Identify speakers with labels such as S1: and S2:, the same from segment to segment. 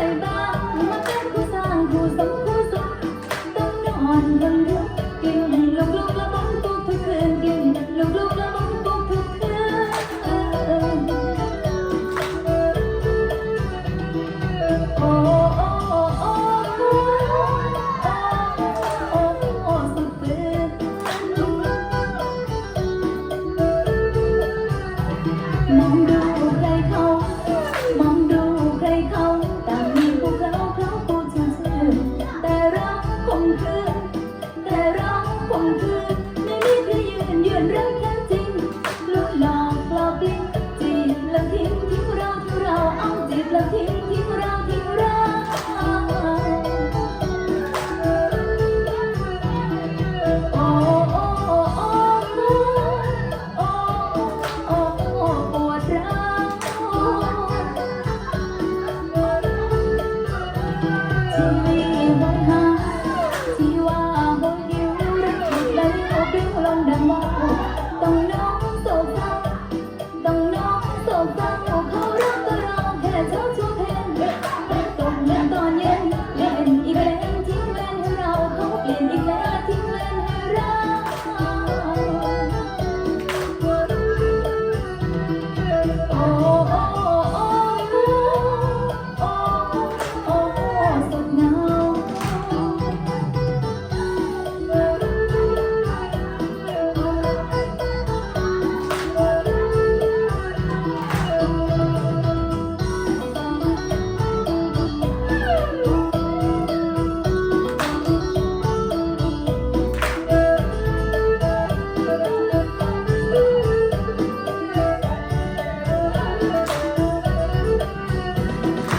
S1: goodbye. ที่ว่าบ่อยู่รักใครเอาดึงลงดังมอต้องนึก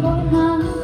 S1: Bốn